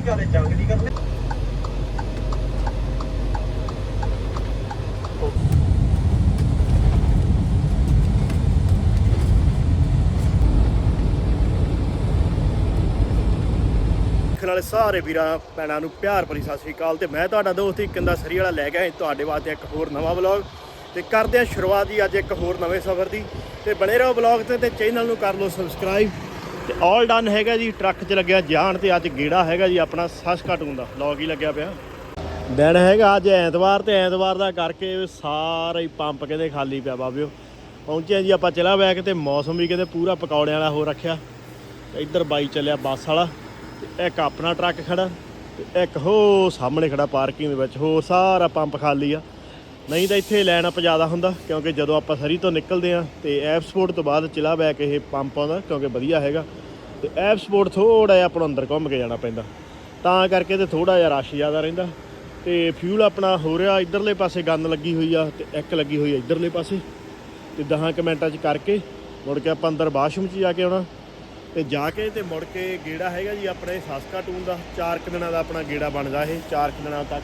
ਕੀ ਗੱਲ ਜੰਗ ਦੀ ਗੱਲ ਦੇਖਣ ਵਾਲੇ ਸਾਰੇ ਵੀਰਾਂ, ਭੈਣਾਂ ਨੂੰ ਪਿਆਰ ਭਰੀ ਸਤਿ ਸ੍ਰੀ ਅਕਾਲ ਤੇ ਮੈਂ ਤੁਹਾਡਾ ਦੋਸਤ ਹੀ ਇਕੰਦਾ ਸਰੀ ਵਾਲਾ ਲੈ ਗਿਆ ਤੁਹਾਡੇ ਵਾਸਤੇ ਇੱਕ ਹੋਰ ਨਵਾਂ ਵਲੌਗ ਤੇ ਕਰਦੇ ਹਾਂ ਸ਼ੁਰੂਆਤ ਜੀ ਅੱਜ ਇੱਕ ਹੋਰ ਨਵੇਂ ਸਫ਼ਰ ਦੀ। ਤੇ ਬਣੇ ਰਹੋ ਵਲੌਗ ਤੇ ਤੇ ਚੈਨਲ ਨੂੰ ਕਰ ਲਓ ਸਬਸਕ੍ਰਾਈਬ ਤੇ ਆਲ ਡਨ ਹੈਗਾ ਜੀ ਟਰੱਕ 'ਚ ਲੱਗਿਆ ਜਾਣ ਤੇ ਅੱਜ ਗੇੜਾ ਹੈਗਾ ਜੀ, ਆਪਣਾ ਸਸਕਟੂਨ ਦਾ। ਵਲੌਗ ਹੀ ਲੱਗਿਆ ਪਿਆ। ਦਿਨ ਹੈਗਾ ਅੱਜ ਐਤਵਾਰ ਤੇ ਐਤਵਾਰ ਦਾ ਕਰਕੇ ਸਾਰਾ ਹੀ ਪੰਪ ਕਹਿੰਦੇ ਖਾਲੀ ਪਿਆ ਬਾਬਿਓ। ਪਹੁੰਚੇ ਜੀ ਆਪਾਂ ਚਲਾ ਬੈਕ ਤੇ, ਮੌਸਮ ਵੀ ਕਹਿੰਦੇ ਪੂਰਾ ਪਕੌੜਿਆਂ ਵਾਲਾ ਹੋ ਰੱਖਿਆ। ਇੱਧਰ ਬਾਈ ਚੱਲਿਆ ਬੱਸ ਵਾਲਾ, ਤੇ ਇੱਕ ਆਪਣਾ ਟਰੱਕ ਖੜਾ, ਤੇ ਇੱਕ ਹੋ ਸਾਹਮਣੇ ਖੜਾ ਪਾਰਕਿੰਗ ਦੇ ਵਿੱਚ ਹੋਰ ਸਾਰਾ ਪੰਪ ਖਾਲੀ ਆ। ਨਹੀਂ ਤਾਂ ਇੱਥੇ ਲਾਈਨ ਅਪ ਜ਼ਿਆਦਾ ਹੁੰਦਾ, ਕਿਉਂਕਿ ਜਦੋਂ ਆਪਾਂ ਸਰੀ ਤੋਂ ਨਿਕਲਦੇ ਆ ਤੇ ਐਪ ਸਪੋਰਟ ਤੋਂ ਬਾਅਦ ਚਲਾ ਬੈਕ ਇਹ ਪੰਪ ਆਉਂਦਾ, ਕਿਉਂਕਿ ਵਧੀਆ ਹੈਗਾ। ਤੇ ਐਪ ਸਪੋਰਟ ਥੋੜਾ ਜਿਹਾ ਆਪਾਂ ਨੂੰ ਅੰਦਰ ਘੁੰਮ ਕੇ ਜਾਣਾ ਪੈਂਦਾ। ਤਾਂ ਕਰਕੇ ਤੇ ਥੋੜਾ ਜਿਹਾ ਰਸ਼ ਜ਼ਿਆਦਾ ਰਹਿੰਦਾ। ਤੇ ਫਿਊਲ ਆਪਣਾ ਹੋ ਰਿਹਾ ਇਧਰਲੇ ਪਾਸੇ ਗੰਨ ਲੱਗੀ ਹੋਈ ਆ ਤੇ ਇੱਕ ਲੱਗੀ ਹੋਈ ਆ ਇਧਰਲੇ ਪਾਸੇ। ਤੇ 10 ਕੁ ਮਿੰਟਾਂ 'ਚ ਕਰਕੇ ਮੁੜ ਕੇ ਆਪਾਂ ਅੰਦਰ ਬਾਥਰੂਮ 'ਚ ਜਾ ਕੇ ਆਉਣਾ। ਤੇ ਜਾ ਕੇ ਤੇ ਮੁੜ ਕੇ ਗੇੜਾ ਹੈਗਾ ਜੀ ਆਪਣੇ ਸਾਸਕਾ ਟੂਨ ਦਾ। 4 ਕੁ ਦਿਨਾਂ ਦਾ ਆਪਣਾ ਗੇੜਾ ਬਣਦਾ ਇਹ 4 ਕੁ ਦਿਨਾਂ ਤੱਕ।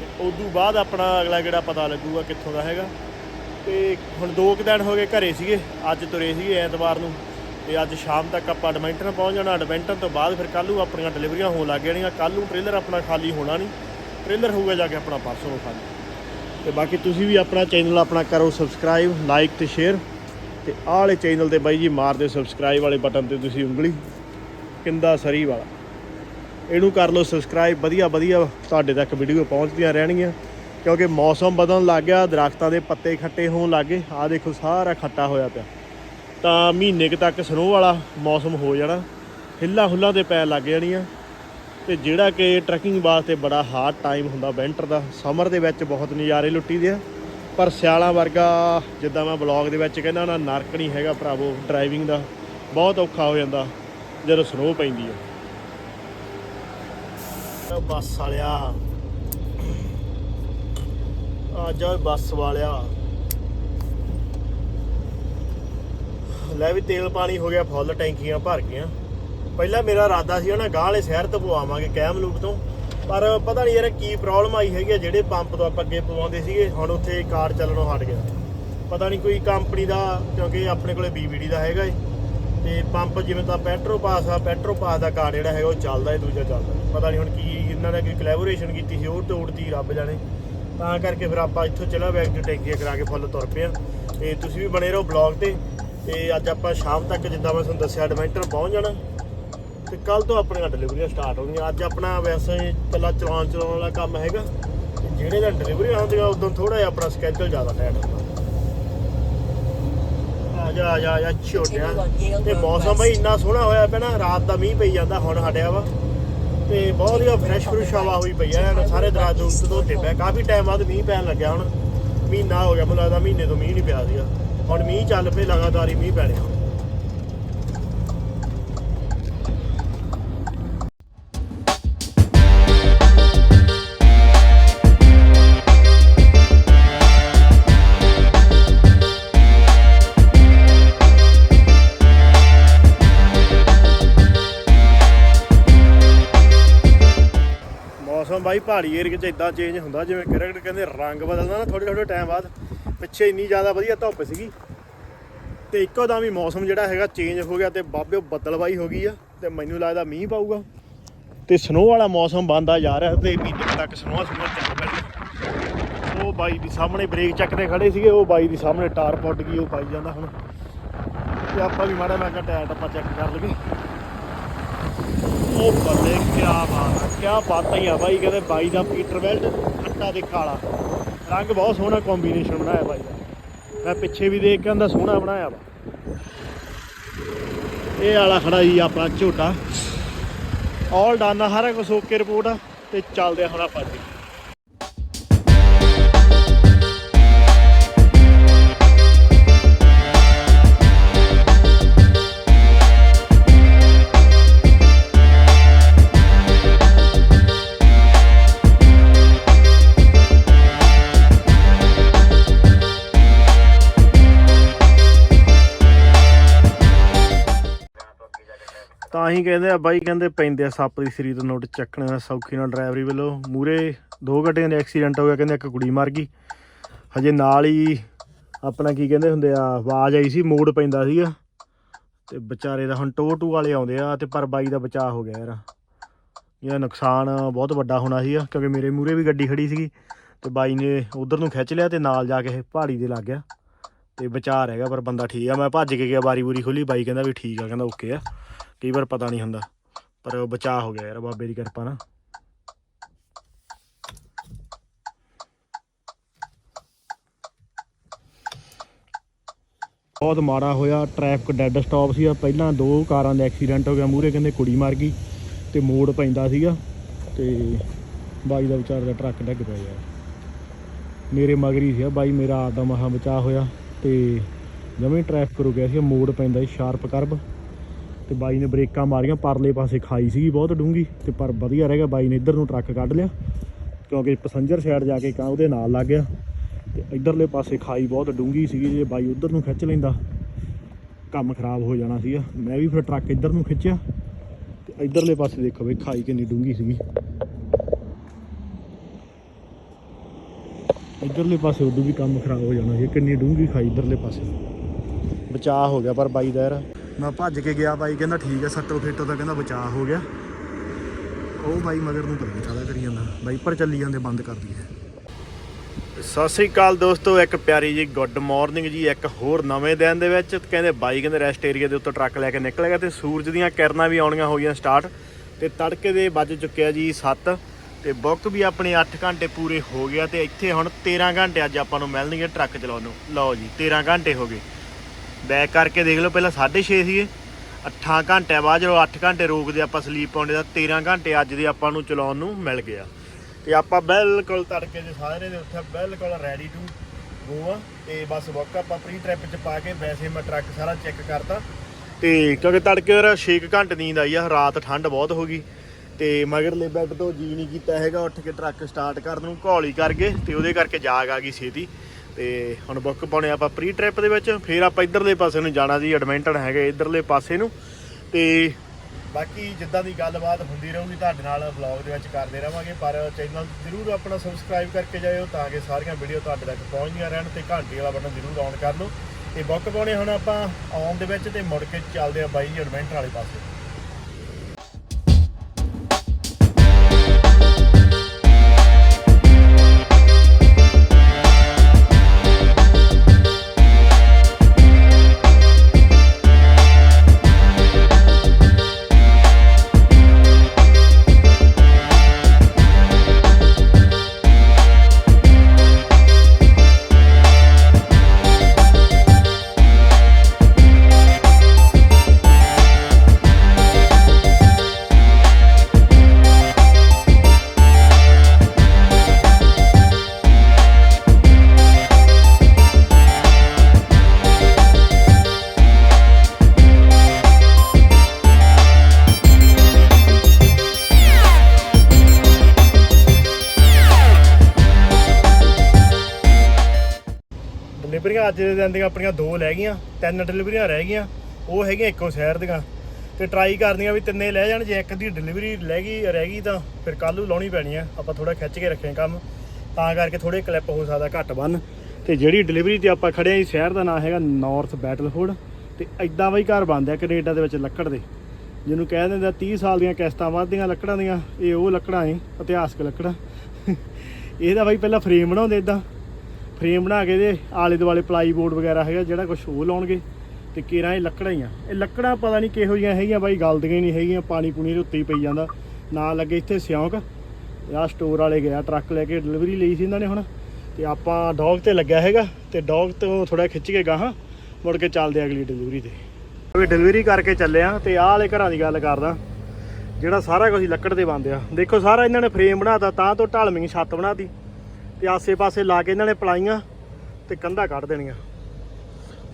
ਤੇ ਉਦੋਂ ਬਾਅਦ ਆਪਣਾ ਅਗਲਾ ਗੇੜਾ ਪਤਾ ਲੱਗੂਗਾ ਕਿੱਥੋਂ ਦਾ ਹੈਗਾ। ਤੇ ਹੁਣ 2 ਕੁ ਦਿਨ ਹੋ ਗਏ ਘਰੇ ਸੀਗੇ, ਅੱਜ ਤੁਰੇ ਸੀਗੇ ਐਤਵਾਰ ਨੂੰ। ਤੇ ਅੱਜ ਸ਼ਾਮ ਤੱਕ ਆਪਾਂ ਐਡਮੈਂਟਨ ਪਹੁੰਚ ਜਾਣਾ। ਐਡਮੈਂਟਨ ਤੋਂ ਬਾਅਦ ਫਿਰ ਕੱਲ੍ਹ ਨੂੰ ਆਪਣੀਆਂ ਡਿਲੀਵਰੀਆਂ ਹੋਣ ਲੱਗ ਜਾਣੀਆਂ। ਕੱਲ੍ਹ ਨੂੰ ਟ੍ਰੇਲਰ ਆਪਣਾ ਖਾਲੀ ਹੋਣਾ ਨਹੀਂ। ਟ੍ਰੇਲਰ ਹੋਊਗਾ ਜਾ ਕੇ ਆਪਣਾ ਪਰਸੋਂ ਨੂੰ ਖਾਲੀ। ਤੇ ਬਾਕੀ ਤੁਸੀਂ ਵੀ ਆਪਣਾ ਚੈਨਲ ਆਪਣਾ ਕਰੋ ਸਬਸਕ੍ਰਾਈਬ ਲਾਈਕ ਤੇ ਸ਼ੇਅਰ ਤੇ ਆਹ ਵਾਲੇ ਚੈਨਲ ਤੇ ਬਾਈ ਜੀ ਮਾਰ ਦਿਓ ਸਬਸਕ੍ਰਾਈਬ ਵਾਲੇ ਬਟਨ ਤੇ ਤੁਸੀਂ ਉਂਗਲੀ। ਕਿੰਦਾ ਸਰੀ ਵਾਲਾ। ਇਹਨੂੰ ਕਰ ਲਓ ਸਬਸਕ੍ਰਾਈਬ ਵਧੀਆ ਵਧੀਆ ਤੁਹਾਡੇ ਤੱਕ ਵੀਡੀਓ ਪਹੁੰਚਦੀਆਂ ਰਹਿਣਗੀਆਂ। ਕਿਉਂਕਿ ਮੌਸਮ ਬਦਲਣ ਲੱਗ ਗਿਆ, ਦਰਖਤਾਂ ਦੇ ਪੱਤੇ ਖੱਟੇ ਹੋਣ ਲੱਗੇ ਆਹ ਦੇਖੋ ਸਾਰਾ ਖੱਟਾ ਹੋਇਆ ਪਿਆ। ਤਾਂ ਮਹੀਨੇ ਕੁ ਤੱਕ ਸਨੋ ਵਾਲਾ ਮੌਸਮ ਹੋ ਜਾਣਾ। ਹਿੱਲਾ ਹੁੱਲਾ ਤੇ ਪੈ ਲੱਗ ਜਾਣੀਆਂ। ਤੇ ਜਿਹੜਾ ਕਿ ਟਰੈਕਿੰਗ ਵਾਸਤੇ ਬੜਾ ਹਾਰਡ ਟਾਈਮ ਹੁੰਦਾ ਵਿੰਟਰ ਦਾ। ਸਮਰ ਦੇ ਵਿੱਚ ਬਹੁਤ ਨਜ਼ਾਰੇ ਲੁੱਟੀ ਦੇ ਆ। ਪਰ ਸਿਆਲਾਂ ਵਰਗਾ ਜਿੱਦਾਂ ਮੈਂ ਬਲੌਗ ਦੇ ਵਿੱਚ ਕਹਿੰਦਾ ਨਾ, ਨਰਕ ਨਹੀਂ ਹੈਗਾ ਭਰਾਵੋ ਡਰਾਈਵਿੰਗ ਦਾ। ਬਹੁਤ ਔਖਾ ਹੋ ਜਾਂਦਾ ਜਦੋਂ ਸਨੋ ਪੈਂਦੀ ਆ। ਬੱਸ ਵਾਲਿਆ। ਆ ਜਾ ਬੱਸ ਵਾਲਿਆ। ਲੈ ਵੀ ਤੇਲ ਪਾਣੀ ਹੋ ਗਿਆ, ਫੁੱਲ ਟੈਂਕੀਆਂ ਭਰ ਗਈਆਂ। ਪਹਿਲਾਂ ਮੇਰਾ ਇਰਾਦਾ ਸੀ ਨਾ ਗਾਹ ਵਾਲੇ ਸ਼ਹਿਰ ਤੋਂ ਪਵਾਵਾਂਗੇ ਕੈਮਲੂਪ ਤੋਂ। ਪਰ ਪਤਾ ਨਹੀਂ ਯਾਰ ਕੀ ਪ੍ਰੋਬਲਮ ਆਈ ਹੈਗੀ ਆ, ਜਿਹੜੇ ਪੰਪ ਤੋਂ ਆਪਾਂ ਅੱਗੇ ਪਵਾਉਂਦੇ ਸੀਗੇ, ਹੁਣ ਉੱਥੇ ਕਾਰ ਚੱਲਣੋਂ ਹਟ ਗਿਆ। ਪਤਾ ਨਹੀਂ ਕੋਈ ਕੰਪਨੀ ਦਾ, ਕਿਉਂਕਿ ਆਪਣੇ ਕੋਲੇ BVD ਦਾ ਹੈਗਾ ਏ। ਤੇ ਪੰਪ ਜਿਵੇਂ ਤਾਂ ਪੈਟਰੋ ਪਾਸ ਆ ਪੈਟਰੋ ਪਾਸ ਦਾ ਕਾਰਡ ਜਿਹੜਾ ਹੈਗਾ ਉਹ ਚੱਲਦਾ ਏ, ਦੂਜਾ ਚੱਲਦਾ ਪਤਾ ਨਹੀਂ ਹੁਣ ਕੀ ਇਹਨਾਂ ਨੇ ਕੋਈ ਕੋਲੈਬੋਰੇਸ਼ਨ ਕੀਤੀ ਸੀ, ਉਹ ਤੋੜਤੀ ਰੱਬ ਜਾਣੇ। ਤਾਂ ਕਰਕੇ ਫਿਰ ਆਪਾਂ ਇੱਥੋਂ ਚਲਾ ਬੈਗ ਦੀ ਟੈਂਕੀਆਂ ਕਰਾ ਕੇ ਫੁੱਲ ਤੁਰ ਪਿਆ ਆ। ਤੇ ਤੁਸੀਂ ਵੀ ਬਣੇ ਰਹੋ ਬਲੌਗ ਤੇ। ਤੇ ਅੱਜ ਆਪਾਂ ਸ਼ਾਮ ਤੱਕ ਜਿੱਦਾਂ ਮੈਂ ਤੁਹਾਨੂੰ ਦੱਸਿਆ ਐਡਵੈਂਟਰ ਪਹੁੰਚ ਜਾਣਾ ਤੇ ਕੱਲ ਤੋਂ ਆਪਣੀਆਂ ਡਿਲੀਵਰੀਆਂ ਸਟਾਰਟ ਹੋਣਗੀਆਂ। ਅੱਜ ਆਪਣਾ ਵੈਸੇ ਇਕੱਲਾ ਚਲਾਉਣ ਚਲਾਉਣ ਵਾਲਾ ਕੰਮ ਹੈਗਾ। ਜਿਹੜੇ ਦਾ ਡਿਲੀਵਰੀ ਆਉਂਦੀਆਂ ਉਦੋਂ ਥੋੜਾ ਜਿਹਾ ਆਪਣਾ ਸਕੇਜੂਲ ਜ਼ਿਆਦਾ ਟਾਈਟ ਹੁੰਦਾ। ਆ ਜਾ ਆ ਜਾ ਆ ਛੋਟਿਆ ਤੇ ਮੌਸਮ ਬਈ ਇੰਨਾ ਸੋਹਣਾ ਹੋਇਆ ਪਿਆ ਨਾ ਰਾਤ ਦਾ ਮੀਂਹ ਪਈ ਜਾਂਦਾ ਹੁਣ ਹਟਿਆ ਵਾ। ਤੇ ਬਹੁਤ ਹੀ ਫਰੈਸ਼ ਫਰੂਸ਼ ਹਵਾ ਹੋਈ ਪਈ ਆ ਸਾਰੇ ਦਰਾਜ ਦੁੱਤ ਧੋਤੇ ਪਿਆ ਕਾਫੀ ਟਾਈਮ ਬਾਅਦ ਮੀਂਹ ਪੈਣ ਲੱਗਿਆ ਹੁਣ। ਮਹੀਨਾ ਹੋ ਗਿਆ ਮੈਨੂੰ ਲੱਗਦਾ ਮਹੀਨੇ ਤੋਂ ਮੀਂਹ ਨਹੀਂ ਪਿਆ ਸੀਗਾ। ਹੁਣ ਮੀਂਹ ਚੱਲ ਪਏ ਲਗਾਤਾਰ ਹੀ ਮੀਂਹ ਪੈਣੇ ਹੁਣ ਬਾਈ ਪਹਾੜੀ ਏਰੀਏ 'ਚ ਇਦਾਂ ਚੇਂਜ ਹੁੰਦਾ, ਜਿਵੇਂ ਕ੍ਰਿਕਟ ਕਹਿੰਦੇ ਰੰਗ ਬਦਲਦਾ ਨਾ ਥੋੜੇ ਥੋੜੇ ਟਾਈਮ ਬਾਅਦ, ਪਿੱਛੇ ਇੰਨੀ ਜ਼ਿਆਦਾ ਵਧੀਆ ਧੁੱਪ ਸੀਗੀ। ਤੇ ਇੱਕੋ ਦਮ ਹੀ ਮੌਸਮ ਜਿਹੜਾ ਹੈਗਾ ਚੇਂਜ ਹੋ ਗਿਆ ਤੇ ਬਾਬਿਓ ਬੱਦਲਵਾਈ ਹੋ ਗਈ ਆ ਤੇ ਮੈਨੂੰ ਲੱਗਦਾ ਮੀਂਹ ਪਾਊਗਾ। ਤੇ ਸਨੋ ਵਾਲਾ ਮੌਸਮ ਬੰਦਾ ਜਾ ਰਿਹਾ ਤੇ ਮਹੀਨੇ ਤੱਕ ਸਨੋਆ ਸਨੋ ਚੱਲ ਪੈਣਾ ਉਹ ਬਾਈ ਦੀ ਸਾਹਮਣੇ ਬ੍ਰੇਕ ਚੱਕਦੇ ਖੜੇ ਸੀਗੇ, ਉਹ ਬਾਈ ਦੀ ਸਾਹਮਣੇ ਟਾਰ ਪੁੱਟ ਗਈ, ਉਹ ਪਾਈ ਜਾਂਦਾ ਹੁਣ। ਤੇ ਆਪਾਂ ਵੀ ਮਾੜਾ ਮੈਂ ਕਿਹਾ ਟਾਇਰ ਟੱਪਾ ਚੈੱਕ ਕਰ ਲਈਏ। ਉਹ ਬੱਲੇ ਕੀ ਬਾਤ ਆ ਕੀ ਬਾਤਾਂ ਹੀ ਆ ਬਾਈ, ਕਹਿੰਦੇ ਬਾਈ ਦਾ ਪੀਟਰ ਵੈਲਟ ਖੱਟਾ ਤੇ ਕਾਲਾ। ਰੰਗ ਬਹੁਤ ਸੋਹਣਾ ਕੰਬੀਨੇਸ਼ਨ ਬਣਾਇਆ ਬਾਈ ਦਾ। ਮੈਂ ਪਿੱਛੇ ਵੀ ਦੇਖ ਕੇ ਆਂਦਾ, ਸੋਹਣਾ ਬਣਾਇਆ ਵਾ। ਇਹ ਵਾਲਾ ਖੜਾ ਜੀ ਆਪਣਾ ਝੋਟਾ। ਆਲ ਡਨ ਹਰ ਸਾਰਾ ਕੁਝ ਓਕੇ ਰਿਪੋਰਟ ਆ, ਤੇ ਚੱਲਦੇ ਆ ਹੁਣ ਆਪਾਂ ਅੱਗੇ। ਹੀ ਕਹਿੰਦੇ ਆ, ਬਾਈ ਕਹਿੰਦੇ ਪੈਂਦੇ ਆ ਸੱਪ ਦੀ ਸਰੀਰ ਤੋਂ ਨੋਟ ਚੱਕਣੇ ਦਾ ਸੌਖੀ ਨਾਲ ਡਰਾਈਵਰੀ ਵੱਲੋਂ। ਮੂਰੇ ਦੋ ਗੱਡੀਆਂ ਦੇ ਐਕਸੀਡੈਂਟ ਹੋ ਗਿਆ, ਕਹਿੰਦੇ ਇੱਕ ਕੁੜੀ ਮਰ ਗਈ। ਹਜੇ ਨਾਲ ਹੀ ਆਪਣਾ ਕੀ ਕਹਿੰਦੇ ਹੁੰਦੇ ਆ, ਆਵਾਜ਼ ਆਈ ਸੀ, ਮੋੜ ਪੈਂਦਾ ਸੀਗਾ। ਤੇ ਵਿਚਾਰੇ ਦਾ ਹੁਣ ਟੋ ਟੂ ਵਾਲੇ ਆਉਂਦੇ ਆ ਤੇ ਪਰ ਬਾਈ ਦਾ ਬਚਾਅ ਹੋ ਗਿਆ ਯਾਰ। ਇਹਦਾ ਨੁਕਸਾਨ ਬਹੁਤ ਵੱਡਾ ਹੋਣਾ ਸੀਗਾ, ਕਿਉਂਕਿ ਮੇਰੇ ਮੂਰੇ ਵੀ ਗੱਡੀ ਖੜੀ ਸੀਗੀ। ਤੇ ਬਾਈ ਨੇ ਉਧਰ ਨੂੰ ਖਿੱਚ ਲਿਆ ਤੇ ਨਾਲ ਜਾ ਕੇ ਪਹਾੜੀ ਦੇ ਲੱਗ ਗਿਆ। ਤੇ ਬਚਾਅ ਰਹਿ ਗਿਆ ਪਰ ਬੰਦਾ ਠੀਕ ਆ। ਮੈਂ ਭੱਜ ਕੇ ਗਿਆ ਬਾਰੀ ਬੂਰੀ ਖੋਲੀ, ਬਾਈ ਕਹਿੰਦਾ ਵੀ ਠੀਕ ਆ, ਕਹਿੰਦਾ ਓਕੇ ਆ। ਕਈ ਵਾਰ ਪਤਾ ਨਹੀਂ ਹੁੰਦਾ, ਪਰ ਉਹ ਬਚਾਅ ਹੋ ਗਿਆ ਯਾਰ, ਬਾਬੇ ਦੀ ਕਿਰਪਾ ਨਾਲ। ਬਹੁਤ ਮਾੜਾ ਹੋਇਆ ਟ੍ਰੈਫਿਕ ਡੈੱਡ ਸਟਾਪ ਸੀਗਾ। ਪਹਿਲਾਂ ਦੋ ਕਾਰਾਂ ਦਾ ਐਕਸੀਡੈਂਟ ਹੋ ਗਿਆ ਮੂਰੇ ਕਹਿੰਦੇ ਕੁੜੀ ਮਰ ਗਈ ਤੇ ਮੋੜ ਪੈਂਦਾ ਸੀਗਾ ਤੇ ਬਾਈ ਦਾ ਵਿਚਾਰ ਦਾ ਟਰੱਕ ਡੱਗ ਪਿਆ ਯਾਰ। ਮੇਰੇ ਮਗਰੀ ਸੀ ਬਾਈ ਮੇਰਾ ਆਪ ਦਾ ਮਹਾ ਬਚਾਅ ਹੋਇਆ। ਤੇ ਜਮੇ ਟ੍ਰੈਫਿਕ ਰੁਕਿਆ ਸੀ, ਮੋੜ ਪੈਂਦਾ ਸੀ ਸ਼ਾਰਪ ਕਰਬ। ਤੇ ਬਾਈ ਨੇ ਬ੍ਰੇਕਾਂ ਮਾਰੀਆਂ, ਪਰਲੇ ਪਾਸੇ ਖਾਈ ਸੀਗੀ ਬਹੁਤ ਡੂੰਗੀ ਤੇ ਪਰ ਵਧੀਆ ਰਹਿ ਗਿਆ, ਬਾਈ ਨੇ ਇੱਧਰ ਨੂੰ ਟਰੱਕ ਕੱਢ ਲਿਆ। ਕਿਉਂਕਿ ਪੈਸੰਜਰ ਸਾਈਡ ਜਾ ਕੇ ਕਾਂ ਉਹਦੇ ਨਾਲ ਲੱਗ ਗਿਆ। ਤੇ ਇਧਰਲੇ ਪਾਸੇ ਖਾਈ ਬਹੁਤ ਡੂੰਗੀ ਸੀਗੀ, ਜੇ ਬਾਈ ਉਧਰ ਨੂੰ ਖਿੱਚ ਲੈਂਦਾ, ਕੰਮ ਖਰਾਬ ਹੋ ਜਾਣਾ ਸੀਗਾ। ਮੈਂ ਵੀ ਫਿਰ ਟਰੱਕ ਇੱਧਰ ਨੂੰ ਖਿੱਚਿਆ। ਤੇ ਇਧਰਲੇ ਪਾਸੇ ਦੇਖੋ ਬਈ ਖਾਈ ਕਿੰਨੀ ਡੂੰਗੀ ਸੀਗੀ। ਇਧਰਲੇ ਪਾਸੇ ਉਦੋਂ ਵੀ ਕੰਮ ਖਰਾਬ ਹੋ ਜਾਣਾ ਸੀ ਕਿੰਨੀ ਡੂੰਗੀ ਖਾਈ ਇਧਰਲੇ ਪਾਸੇ। ਬਚਾਅ ਹੋ ਗਿਆ ਪਰ ਬਾਈ ਦਾ ਯਾਰ। ਮੈਂ ਭੱਜ ਕੇ ਗਿਆ ਬਾਈ ਕਹਿੰਦਾ ਠੀਕ ਹੈ ਸੱਟੋ ਫੇਟੋ ਤਾਂ ਕਹਿੰਦਾ ਬਚਾਅ ਹੋ ਗਿਆ। ਉਹ ਬਾਈ ਮਗਰ ਨੂੰ ਪਤਾ ਨਹੀਂ ਕਾਹਦਾ ਕਰੀ ਜਾਂਦਾ। ਵਾਈਪਰ ਚੱਲੀ ਜਾਂਦੇ ਬੰਦ ਕਰ ਦਈਏ। ਸਤਿ ਸ੍ਰੀ ਅਕਾਲ ਦੋਸਤੋ ਇੱਕ ਪਿਆਰੀ ਜੀ ਗੁੱਡ ਮਾਰਨਿੰਗ ਜੀ ਇੱਕ ਹੋਰ ਨਵੇਂ ਦਿਨ ਦੇ ਵਿੱਚ। ਕਹਿੰਦੇ ਬਾਈ ਕਹਿੰਦੇ ਰੈਸਟ ਏਰੀਆ ਦੇ ਉੱਤੇ ਟਰੱਕ ਲੈ ਕੇ ਨਿਕਲੇਗਾ ਤੇ ਸੂਰਜ ਦੀਆਂ ਕਿਰਨਾਂ ਵੀ ਆਉਣੀਆਂ ਹੋਈਆਂ ਸਟਾਰਟ ਤੇ ਤੜਕੇ ਦੇ ਵੱਜ ਚੁੱਕਿਆ ਜੀ 7 ਤੇ ਬੁੱਕ ਵੀ ਆਪਣੇ 8 ਘੰਟੇ ਪੂਰੇ ਹੋ ਗਿਆ ਤੇ ਇੱਥੇ ਹੁਣ 13 ਘੰਟੇ ਅੱਜ ਆਪਾਂ ਨੂੰ ਮਿਲਣਗੇ ਟਰੱਕ ਚਲਾਉਣ ਨੂੰ। ਲਓ ਜੀ 13 ਘੰਟੇ ਹੋ ਗਏ। ਬੈਕ ਕਰਕੇ ਦੇਖ ਲਓ, ਪਹਿਲਾਂ 6:30 ਸੀਗੇ। 8 ਘੰਟਿਆਂ ਬਾਅਦ ਜਦੋਂ 8 ਘੰਟੇ ਰੋਕਦੇ ਆਪਾਂ ਸਲੀਪ ਪਾਉਂਦੇ ਤਾਂ 13 ਘੰਟੇ ਅੱਜ ਦੇ ਆਪਾਂ ਨੂੰ ਚਲਾਉਣ ਨੂੰ ਮਿਲ ਗਿਆ। ਤੇ ਆਪਾਂ ਬਿਲਕੁਲ ਤੜਕੇ ਦੇ ਸਾਰੇ ਦੇ ਉੱਥੇ ਬਿਲਕੁਲ ਰੈਡੀ ਟੂ ਗੋ ਆ। ਤੇ ਬਸ ਵਕ ਆਪਾਂ ਪ੍ਰੀ ਟ੍ਰਿਪ ਚ ਪਾ ਕੇ ਵੈਸੇ ਮੈਂ ਟਰੱਕ ਸਾਰਾ ਚੈੱਕ ਕਰਤਾ। ਤੇ ਕਿਉਂਕਿ ਤੜਕੇ ਉਹ 6 ਘੰਟੇ ਨੀਂਦ ਆਈ ਆ, ਰਾਤ ਠੰਡ ਬਹੁਤ ਹੋ ਗਈ। ਤੇ ਮਗਰਲੇ ਬੈੱਡ ਤੋਂ ਜੀ ਨਹੀਂ ਕੀਤਾ ਹੈਗਾ, ਉੱਠ ਕੇ ਟਰੱਕ ਸਟਾਰਟ ਕਰਨ ਨੂੰ ਘੋਲੀ ਕਰ ਗਏ ਤੇ ਉਹਦੇ ਕਰਕੇ ਜਾਗ ਆ ਗਈ ਛੇਤੀ। ਤੇ ਹੁਣ ਬੁੱਕ ਪਾਉਣੇ ਆਪਾਂ ਪ੍ਰੀ ਟ੍ਰਿਪ ਦੇ ਵਿੱਚ, ਫਿਰ ਆਪਾਂ ਇਧਰਲੇ ਪਾਸੇ ਨੂੰ ਜਾਣਾ ਜੀ ਐਡਮਿੰਟਨ ਹੈਗੇ ਇਧਰਲੇ ਪਾਸੇ ਨੂੰ। ਤੇ ਬਾਕੀ ਜਿੱਦਾਂ ਦੀ ਗੱਲਬਾਤ ਹੁੰਦੀ ਰਹੂਗੀ, ਤੁਹਾਡੇ ਨਾਲ ਵਲੌਗ ਦੇ ਵਿੱਚ ਕਰਦੇ ਰਵਾਂਗੇ, ਪਰ ਚੈਨਲ ਜ਼ਰੂਰ ਆਪਣਾ ਸਬਸਕ੍ਰਾਈਬ ਕਰਕੇ ਜਾਇਓ ਤਾਂ ਕਿ ਸਾਰੀਆਂ ਵੀਡੀਓ ਤੁਹਾਡੇ ਤੱਕ ਪਹੁੰਚਦੀਆਂ ਰਹਿਣ ਤੇ ਘੰਟੀ ਵਾਲਾ ਬਟਨ ਜ਼ਰੂਰ ਔਨ ਕਰ ਲਓ। ਤੇ ਬੁੱਕ ਪਾਉਣੇ ਹੁਣ ਆਪਾਂ ਆਉਣ ਦੇ ਵਿੱਚ ਤੇ ਮੁੜ ਕੇ ਚੱਲਦੇ ਆ ਬਾਈ ਜੀ ਐਡਵੈਂਟਰ ਵਾਲੇ ਪਾਸੇ। ਡਿਲੀਵਰੀਆਂ ਅੱਜ ਦੇ ਦਿਨ ਦੀਆਂ ਆਪਣੀਆਂ ਦੋ ਲੈ ਗਈਆਂ, ਤਿੰਨ ਡਿਲੀਵਰੀਆਂ ਰਹਿ ਗਈਆਂ, ਉਹ ਹੈਗੀਆਂ ਇੱਕੋ ਸ਼ਹਿਰ ਦੀਆਂ। ਤੇ ਟਰਾਈ ਕਰਦੀਆਂ ਵੀ ਤਿੰਨੇ ਲੈ ਜਾਣ, ਜੇ ਇੱਕ ਦੀ ਡਿਲੀਵਰੀ ਲੈ ਗਈ, ਰਹਿ ਗਈ ਤਾਂ ਫਿਰ ਕੱਲ ਨੂੰ ਲਾਉਣੀ ਪੈਣੀ ਆ। ਆਪਾਂ ਥੋੜਾ ਖਿੱਚ ਕੇ ਰੱਖੇ ਕੰਮ, ਤਾਂ ਕਰਕੇ ਥੋੜੇ ਕਲਿੱਪ ਹੋ ਸਕਦਾ ਘੱਟ ਬੰਨ। ਤੇ ਜਿਹੜੀ ਡਿਲੀਵਰੀ ਤੇ ਆਪਾਂ ਖੜੇ ਆਂ ਸ਼ਹਿਰ ਦਾ ਨਾਮ ਹੈਗਾ ਨਾਰਥ ਬੈਟਲਫੋਰਡ ਤੇ ਐਦਾਂ ਬਈ ਘਰ ਬਣਦੇ ਆ ਕੈਨੇਡਾ ਦੇ ਵਿੱਚ ਲੱਕੜ ਦੇ। ਜਿਹਨੂੰ ਕਹਿ ਦਿੰਦੇ ਆ 30 ਸਾਲ ਦੀਆਂ ਕਿਸ਼ਤਾਂ ਵੱਧਦੀਆਂ ਲੱਕੜਾਂ ਦੀਆਂ, ਇਹ ਉਹ ਲੱਕੜਾਂ ਏ ਇਤਿਹਾਸਕ ਲੱਕੜਾਂ। ਇਹਦਾ ਬਾਈ ਪਹਿਲਾਂ ਫਰੇਮ ਬਣਾਉਂਦੇ ਇਦਾਂ ਫਰੇਮ ਬਣਾ ਕੇ ਇਹਦੇ ਆਲੇ ਦੁਆਲੇ ਪਲਾਈ ਬੋਰਡ ਵਗੈਰਾ ਹੈਗਾ, ਜਿਹੜਾ ਕੁਝ ਉਹ ਲਾਉਣਗੇ। ਤੇ ਕੇਰਾਂ ਇਹ ਲੱਕੜਾਂ ਹੀ ਆ। ਇਹ ਲੱਕੜਾਂ ਪਤਾ ਨਹੀਂ ਕਿਹੋ ਜਿਹੀਆਂ ਹੈਗੀਆਂ, ਬਾਈ ਗਲਦੀਆਂ ਨਹੀਂ ਹੈਗੀਆਂ, ਪਾਣੀ ਪੂਣੀ ਦੇ ਉੱਤੇ ਹੀ ਪਈ ਜਾਂਦਾ। ਨਾ ਲੱਗੇ ਇੱਥੇ ਸਿਉਂਕ ਆ ਸਟੋਰ ਵਾਲੇ ਗਿਆ ਟਰੱਕ ਲੈ ਕੇ ਡਿਲੀਵਰੀ ਲਈ ਸੀ ਇਹਨਾਂ ਨੇ ਹੁਣ। ਤੇ ਆਪਾਂ ਡੌਗ ਤੇ ਲੱਗਿਆ ਹੈਗਾ, ਤੇ ਡੌਗ ਤੋਂ ਥੋੜਾ ਖਿੱਚ ਕੇ ਗਾਹਾਂ, ਮੁੜ ਕੇ ਚੱਲਦੇ ਅਗਲੀ ਡਿਲੀਵਰੀ ਤੇ। ਵੀ ਡਿਲੀਵਰੀ ਕਰਕੇ ਚੱਲੇ ਆ, ਤੇ ਆਹ ਵਾਲੇ ਘਰਾਂ ਦੀ ਗੱਲ ਕਰਦਾ। ਜਿਹੜਾ ਸਾਰਾ ਕੁਝ ਲੱਕੜ ਦੇ ਬਣਦੇ ਆ। ਦੇਖੋ ਸਾਰਾ ਇਹਨਾਂ ਨੇ ਫਰੇਮ ਬਣਾਤਾ, ਤਾਂ ਤੋਂ ਢਲਵੀਂ ਛੱਤ ਬਣਾਤੀ। ਤੇ ਆਸੇ-ਪਾਸੇ ਲਾ ਕੇ ਇਹਨਾਂ ਨੇ ਪਲਾਈਆਂ ਤੇ ਕੰਧਾਂ ਕੱਢ ਦੇਣੀਆਂ।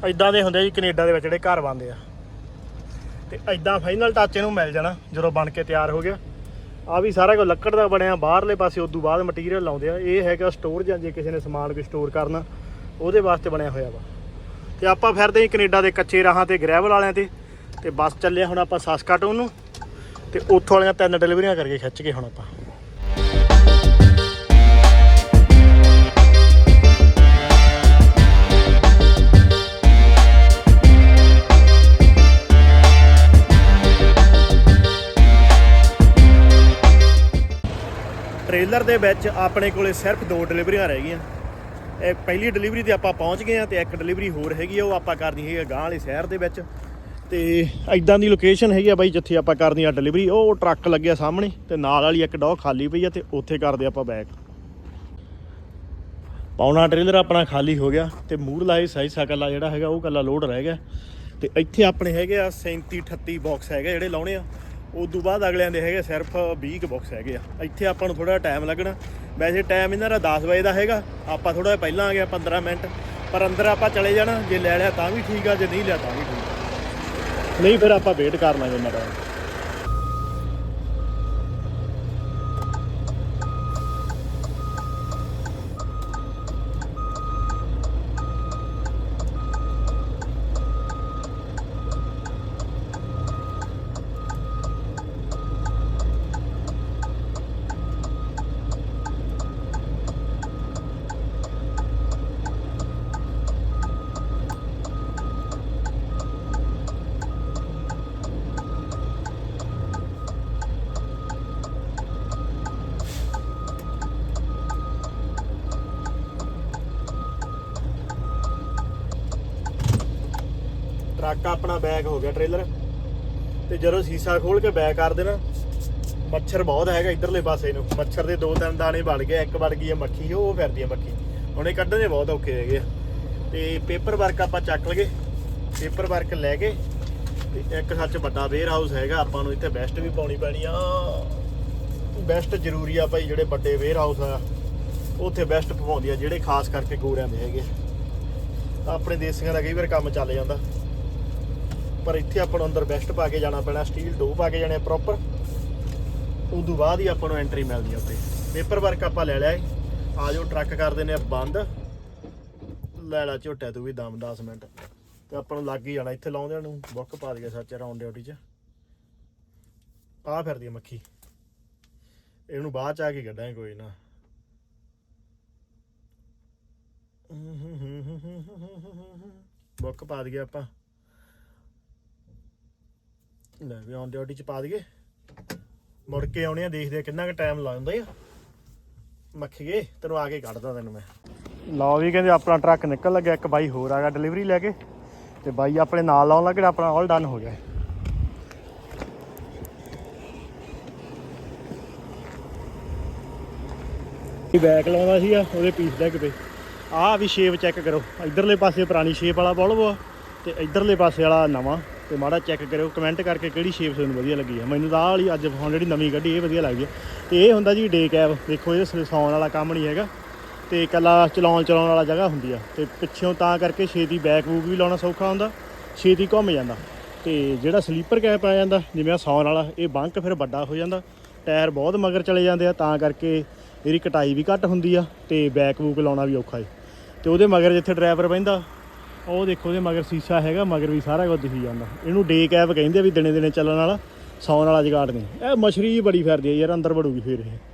ਐਦਾਂ ਦੇ ਹੁੰਦੇ ਜੀ, ਕੈਨੇਡਾ ਦੇ ਵਿੱਚ ਜਿਹੜੇ ਘਰ ਬਣਦੇ ਆ। ਤੇ ਐਦਾਂ ਫਾਈਨਲ ਟੱਚ ਇਹਨੂੰ ਮਿਲ ਜਾਣਾ, ਜਦੋਂ ਬਣ ਕੇ ਤਿਆਰ ਹੋ ਗਿਆ। ਆ ਵੀ ਸਾਰਾ ਕੁਝ ਲੱਕੜ ਦਾ ਬਣਿਆ, ਬਾਹਰਲੇ ਪਾਸੇ ਉਦੋਂ ਬਾਅਦ ਮਟੀਰੀਅਲ ਲਾਉਂਦੇ ਆ। ਇਹ ਹੈਗਾ ਸਟੋਰ ਜਾਂ ਜੇ ਕਿਸੇ ਨੇ ਸਮਾਨ ਕੋਈ ਸਟੋਰ ਕਰਨਾ, ਉਹਦੇ ਵਾਸਤੇ ਬਣਿਆ ਹੋਇਆ ਵਾ। ਤੇ ਆਪਾਂ ਫਿਰਦੇ ਹਾਂ ਕੈਨੇਡਾ ਦੇ ਕੱਚੇ ਰਾਹਾਂ ਤੇ ਗ੍ਰੈਵਲ ਵਾਲਿਆਂ ਤੇ। ਤੇ ਬੱਸ ਚੱਲਿਆ ਹੁਣ ਆਪਾਂ ਸਸਕਾਟੂਨ ਨੂੰ। ਤੇ ਉੱਥੋਂ ਵਾਲੀਆਂ ਤਿੰਨ ਡਿਲੀਵਰੀਆਂ ਕਰਕੇ ਖਿੱਚ ਕੇ ਹੁਣ ਆਪਾਂ। ਟ੍ਰੇਲਰ ਦੇ ਵਿੱਚ ਆਪਣੇ ਕੋਲੇ ਸਿਰਫ ਦੋ ਡਿਲੀਵਰੀਆਂ ਰਹਿ ਗਈਆਂ। ਇਹ ਪਹਿਲੀ ਡਿਲੀਵਰੀ ਤੇ ਆਪਾਂ ਪਹੁੰਚ ਗਏ ਆ ਤੇ ਇੱਕ ਡਿਲੀਵਰੀ ਹੋਰ ਹੈਗੀ ਆ, ਉਹ ਆਪਾਂ ਕਰਨੀ ਹੈਗੀ ਆ ਗਾਂ ਵਾਲੇ ਸ਼ਹਿਰ ਦੇ ਵਿੱਚ। ਤੇ ਐਦਾਂ ਦੀ ਲੋਕੇਸ਼ਨ ਹੈਗੀ ਆ ਬਾਈ, ਜਿੱਥੇ ਆਪਾਂ ਕਰਨੀ ਆ ਡਿਲੀਵਰੀ। ਉਹ ਟਰੱਕ ਲੱਗਿਆ ਸਾਹਮਣੇ ਤੇ ਨਾਲ ਵਾਲੀ ਇੱਕ ਡੋਹ ਖਾਲੀ ਪਈ ਆ ਤੇ ਉੱਥੇ ਕਰਦੇ ਆਪਾਂ ਬੈਕ ਪੌਣਾ ਟ੍ਰੇਲਰ ਆਪਣਾ ਖਾਲੀ ਹੋ ਗਿਆ ਤੇ ਮੂਹਰਲਾ ਇਹ ਸਾਈਸਾ ਕੱਲਾ ਜਿਹੜਾ ਹੈਗਾ, ਉਹ ਕੱਲਾ ਲੋਡ ਰਹਿ ਗਿਆ। ਤੇ ਇੱਥੇ ਆਪਣੇ ਹੈਗੇ ਆ 37 38 ਬਾਕਸ ਹੈਗੇ ਜਿਹੜੇ ਲਾਉਣੇ ਆ। ਉਸ ਤੋਂ ਬਾਅਦ ਅਗਲਿਆਂ ਦੇ ਹੈਗੇ ਸਿਰਫ 20 ਕੁ ਬਾਕਸ ਹੈਗੇ ਆ। ਇੱਥੇ ਆਪਾਂ ਨੂੰ ਥੋੜਾ ਟਾਈਮ ਲੱਗਣਾ। ਵੈਸੇ ਟਾਈਮ ਇਹਨਾਂ ਦਾ 10 ਵਜੇ ਦਾ ਹੈਗਾ। ਆਪਾਂ ਥੋੜਾ ਪਹਿਲਾਂ ਆ ਗਿਆ 15 ਮਿੰਟ। ਪਰ ਅੰਦਰ ਆਪਾਂ ਚਲੇ ਜਾਣਾ। ਜੇ ਲੈ ਲਿਆ ਤਾਂ ਵੀ ਠੀਕ ਆ, ਜੇ ਨਹੀਂ ਲਿਆ ਤਾਂ ਵੀ ਠੀਕ ਆ। ਨਹੀਂ, ਫਿਰ ਆਪਾਂ ਵੇਟ ਕਰਨਾ ਜੇ ਮੇਰਾ ਟਰੱਕ ਆਪਣਾ ਬੈਗ ਹੋ ਗਿਆ ਟ੍ਰੇਲਰ ਤੇ ਜਦੋਂ ਸੀਸਾ ਖੋਲ ਕੇ ਬੈਕ ਕਰ ਦੇਣਾ, ਮੱਛਰ ਬਹੁਤ ਹੈਗਾ ਇਧਰਲੇ ਪਾਸੇ ਨੂੰ। ਮੱਛਰ ਦੇ ਦੋ ਤਿੰਨ ਦਾਣੇ ਵੜ ਗਏ, ਇੱਕ ਵੜ ਗਈ ਹੈ ਮੱਖੀ, ਉਹ ਫਿਰਦੀ ਹੈ ਮੱਖੀ। ਹੁਣ ਇਹ ਕੱਢਣੇ ਬਹੁਤ ਔਖੇ ਹੈਗੇ ਆ। ਤੇ ਪੇਪਰ ਵਰਕ ਆਪਾਂ ਚੱਕ ਲਗੇ ਪੇਪਰ ਵਰਕ ਲੈ ਕੇ, ਤੇ ਇੱਕ ਸੱਚ ਵੱਡਾ ਵੇਅਰ ਹਾਊਸ ਹੈਗਾ, ਆਪਾਂ ਨੂੰ ਇੱਥੇ ਬੈਸਟ ਵੀ ਪਾਉਣੀ ਪੈਣੀ ਆ। ਬੈਸਟ ਜ਼ਰੂਰੀ ਆ ਭਾਈ ਜਿਹੜੇ ਵੱਡੇ ਵੇਅਰ ਹਾਊਸ ਆ, ਉੱਥੇ ਬੈਸਟ ਪਵਾਉਂਦੀ ਆ, ਜਿਹੜੇ ਖਾਸ ਕਰਕੇ ਗੋਰਿਆਂ ਦੇ ਹੈਗੇ ਆ। ਆਪਣੇ ਦੇਸੀਆਂ ਦਾ ਕਈ ਵਾਰ ਕੰਮ ਚੱਲ ਜਾਂਦਾ। ਪਰ ਇੱਥੇ ਆਪਾਂ ਨੂੰ ਅੰਦਰ ਬੈਸਟ ਪਾ ਕੇ ਜਾਣਾ ਪੈਣਾ ਸਟੀਲ ਡੋ ਪਾ ਕੇ ਜਾਣੇ ਪ੍ਰੋਪਰ ਉਦੋਂ ਬਾਅਦ ਹੀ ਆਪਾਂ ਨੂੰ ਐਂਟਰੀ ਮਿਲਦੀ ਆ ਉੱਤੇ ਪੇਪਰ ਵਰਕ ਆਪਾਂ ਲੈ ਲਿਆ ਏ। ਆ ਜਾਓ ਟਰੱਕ ਕਰ ਦਿੰਦੇ ਆ, ਬੰਦ। ਲੈ ਲੈ ਝੋਟਾ, ਤੂੰ ਵੀ ਦਮ 10 ਮਿੰਟ। ਤੇ ਆਪਾਂ ਨੂੰ ਲੱਗ ਹੀ ਜਾਣਾ, ਇੱਥੇ ਲਾਉਂਦਿਆਂ ਨੂੰ ਬੁੱਕ ਪਾ ਦਈਏ ਸੱਚ ਰਾਉਂਡ ਡਿਊਟੀ 'ਚ। ਆ ਫਿਰਦੀ ਆ ਮੱਖੀ। ਇਹਨੂੰ ਬਾਅਦ ਚ ਆ ਕੇ ਕੱਢਾਂਗੇ, ਕੋਈ ਨਾ। ਬੁੱਕ ਪਾ ਦਈਏ ਆਪਾਂ। ਲੈ ਵੀ ਔਨ ਡਿਊਟੀ ਚ ਪਾ ਦਈਏ। ਮੁੜ ਕੇ ਆਉਣੇ ਆ, ਦੇਖਦੇ ਆ ਕਿੰਨਾ ਕੁ ਟਾਈਮ ਲਾਉਂਦੇ ਆ। ਮੱਖੀਏ, ਤੈਨੂੰ ਆ ਕੇ ਕੱਢਦਾ ਤੈਨੂੰ ਮੈਂ। ਲਓ ਵੀ ਕਹਿੰਦੇ ਆਪਣਾ ਟਰੱਕ ਨਿਕਲ ਲੱਗਿਆ, ਇੱਕ ਬਾਈ ਹੋਰ ਆ ਗਿਆ ਡਿਲੀਵਰੀ ਲੈ ਕੇ। ਤੇ ਬਾਈ ਆਪਣੇ ਨਾਲ ਲਾਉਣ ਲੱਗਿਆ ਆਪਣਾ ਆਲ ਡਨ ਹੋ ਗਿਆ। ਇਹ ਬੈਕ ਲਾਉਂਦਾ ਸੀਗਾ, ਉਹਦੇ ਪੀਸ ਡੈਗ ਪਏ ਆਹ ਵੀ ਸ਼ੇਪ ਚੈੱਕ ਕਰੋ। ਇਧਰਲੇ ਪਾਸੇ ਪੁਰਾਣੀ ਸ਼ੇਪ ਵਾਲਾ ਬੋਲਵੋ ਆ, ਤੇ ਇਧਰਲੇ ਪਾਸੇ ਵਾਲਾ ਨਵਾਂ। ਤੇ ਮਾੜਾ ਚੈੱਕ ਕਰਿਓ ਕਮੈਂਟ ਕਰਕੇ ਕਿਹੜੀ ਸ਼ੇਪ ਤੁਹਾਨੂੰ ਵਧੀਆ ਲੱਗੀ ਆ। ਮੈਨੂੰ ਤਾਂ ਆਹ ਵਾਲੀ ਅੱਜ ਹੁਣ ਜਿਹੜੀ ਨਵੀਂ ਗੱਡੀ ਇਹ ਵਧੀਆ ਲੱਗਦੀ ਹੈ ਤੇ ਇਹ ਹੁੰਦਾ ਜੀ ਡੇ ਕੈਬ ਦੇਖੋ ਇਹ ਸੌਣ ਵਾਲਾ ਕੰਮ ਨਹੀਂ ਹੈਗਾ। ਤੇ ਇਕੱਲਾ ਚਲਾਉਣ ਚਲਾਉਣ ਵਾਲਾ ਜਗ੍ਹਾ ਹੁੰਦੀ ਆ। ਤੇ ਪਿੱਛੋਂ ਤਾਂ ਕਰਕੇ ਛੇਤੀ ਬੈਕ ਬੂਕ ਵੀ ਲਾਉਣਾ ਸੌਖਾ ਹੁੰਦਾ, ਛੇਤੀ ਘੁੰਮ ਜਾਂਦਾ। ਤੇ ਜਿਹੜਾ ਸਲੀਪਰ ਕੈਪ ਆ ਜਾਂਦਾ, ਜਿਵੇਂ ਆ ਸੌਣ ਵਾਲਾ, ਇਹ ਬੰਕ ਫਿਰ ਵੱਡਾ ਹੋ ਜਾਂਦਾ। ਟਾਇਰ ਬਹੁਤ ਮਗਰ ਚਲੇ ਜਾਂਦੇ ਆ, ਤਾਂ ਕਰਕੇ ਇਹਦੀ ਕਟਾਈ ਵੀ ਘੱਟ ਹੁੰਦੀ ਆ ਤੇ ਬੈਕ ਬੂਕ ਲਾਉਣਾ ਵੀ ਔਖਾ ਏ। ਤੇ ਉਹਦੇ ਮਗਰ ਜਿੱਥੇ ਡਰਾਈਵਰ ਬਹਿੰਦਾ ਉਹ ਦੇਖੋ ਉਹਦੇ ਮਗਰ ਸੀਸਾ ਹੈਗਾ, ਮਗਰ ਵੀ ਸਾਰਾ ਕੁਝ ਦਿਖੀ ਜਾਂਦਾ। ਇਹਨੂੰ ਡੇ ਕੈਬ ਕਹਿੰਦੇ ਆ ਵੀ ਦਿਨੇ ਦਿਨੇ ਚੱਲਣ ਵਾਲਾ, ਸੌਣ ਵਾਲਾ ਜਗਾੜ ਨਹੀਂ। ਇਹ ਮਛਰੀ ਬੜੀ ਫਿਰਦੀ ਹੈ ਯਾਰ, ਅੰਦਰ ਵੜੂਗੀ ਫੇਰ ਇਹ।